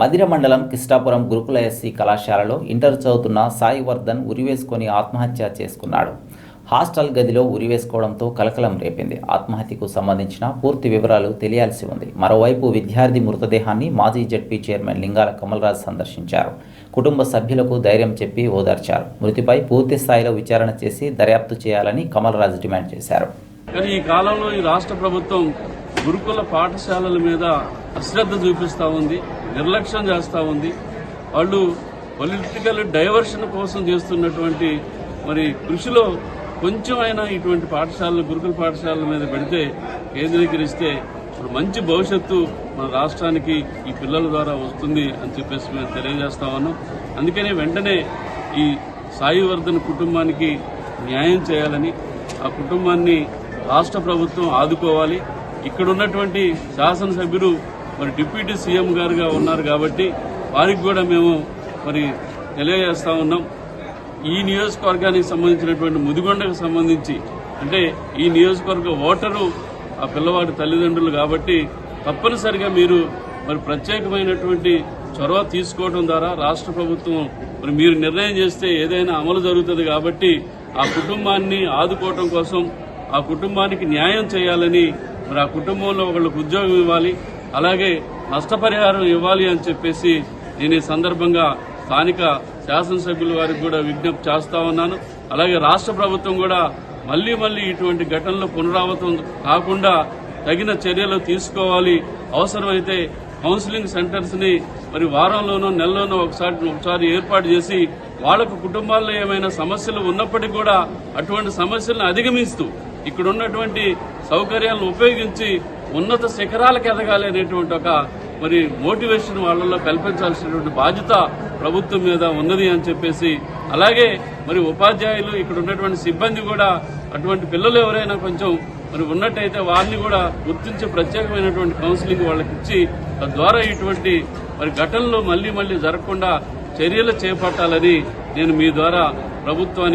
మదిర మండలం కిష్టాపురం గురుకుల ఎస్సీ కళాశాలలో ఇంటర్ చదువుతున్న సాయి వర్ధన్ ఉరివేసుకొని ఆత్మహత్య చేసుకున్నాడు. హాస్టల్ గదిలో ఉరివేసుకోవడంతో కలకలం రేపింది. ఆత్మహత్యకు సంబంధించిన పూర్తి వివరాలు తెలియాల్సి ఉంది. మరోవైపు విద్యార్థి మృతదేహాన్ని మాజీ జడ్పీ చైర్మన్ లింగాల కమలరాజ్ సందర్శించారు. కుటుంబ సభ్యులకు ధైర్యం చెప్పి ఓదార్చారు. మృతిపై పూర్తి స్థాయిలో విచారణ చేసి దర్యాప్తు చేయాలని కమలరాజ్ డిమాండ్ చేశారు. కానీ ఈ కాలంలో ఈ రాష్ట్ర ప్రభుత్వం గురుకుల పాఠశాలల మీద అశ్రద్ధ చూపిస్తా ఉంది. నిర్లక్ష్యం చేస్తా ఉంది. వాళ్ళు పొలిటికల్ డైవర్షన్ కోసం చేస్తున్నటువంటి మరి కృషిలో కొంచెమైనా ఇటువంటి పాఠశాలలు గురుకుల పాఠశాలల మీద పెడితే కేంద్రీకరిస్తే ఇప్పుడు మంచి భవిష్యత్తు మన రాష్ట్రానికి ఈ పిల్లల ద్వారా వస్తుంది అని చెప్పేసి మేము తెలియజేస్తా ఉన్నాం. అందుకనే వెంటనే ఈ సాయివర్ధన్ కుటుంబానికి న్యాయం చేయాలని ఆ కుటుంబాన్ని రాష్ట్ర ప్రభుత్వం ఆదుకోవాలి. ఇక్కడ ఉన్నటువంటి శాసనసభ్యులు మరి డిప్యూటీ సీఎం గారుగా ఉన్నారు కాబట్టి వారికి కూడా మేము మరి తెలియజేస్తా ఉన్నాం. ఈ నియోజకవర్గానికి సంబంధించినటువంటి ముదిగొండకు సంబంధించి అంటే ఈ నియోజకవర్గ ఓటరు ఆ పిల్లవాడి తల్లిదండ్రులు కాబట్టి తప్పనిసరిగా మీరు మరి ప్రత్యేకమైనటువంటి చొరవ తీసుకోవడం ద్వారా రాష్ట్ర ప్రభుత్వం మరి మీరు నిర్ణయం చేస్తే ఏదైనా అమలు జరుగుతుంది కాబట్టి ఆ కుటుంబాన్ని ఆదుకోవటం కోసం ఆ కుటుంబానికి న్యాయం చేయాలని మరి ఆ కుటుంబంలో ఒకళ్ళకు ఉద్యోగం ఇవ్వాలి. అలాగే నష్టపరిహారం ఇవ్వాలి అని చెప్పేసి నేను ఈ సందర్భంగా స్థానిక శాసనసభ్యుల వారికి కూడా విజ్ఞప్తి చేస్తా ఉన్నాను. అలాగే రాష్ట్ర ప్రభుత్వం కూడా మళ్ళీ మళ్ళీ ఇటువంటి ఘటనలు పునరావృతం కాకుండా తగిన చర్యలు తీసుకోవాలి. అవసరమైతే కౌన్సిలింగ్ సెంటర్స్ని మరి వారంలోనో నెలలోనో ఒకసారి ఒకసారి ఏర్పాటు చేసి వాళ్ళకు కుటుంబాల్లో ఏమైనా సమస్యలు ఉన్నప్పటికీ కూడా అటువంటి సమస్యలను అధిగమిస్తూ ఇక్కడ ఉన్నటువంటి సౌకర్యాలను ఉపయోగించి ఉన్నత శిఖరాలకు ఎదగాలి అనేటువంటి ఒక మరి మోటివేషన్ వాళ్ళలో కల్పించాల్సినటువంటి బాధ్యత ప్రభుత్వం మీద ఉన్నది అని చెప్పేసి అలాగే మరి ఉపాధ్యాయులు ఇక్కడ ఉన్నటువంటి సిబ్బంది కూడా అటువంటి పిల్లలు ఎవరైనా కొంచెం మరి ఉన్నట్టయితే వారిని కూడా గుర్తించి ప్రత్యేకమైనటువంటి కౌన్సిలింగ్ వాళ్ళకి ఇచ్చి తద్వారా ఇటువంటి మరి ఘటనలు మళ్ళీ మళ్ళీ జరగకుండా చర్యలు చేపట్టాలని నేను మీ ద్వారా ప్రభుత్వాన్ని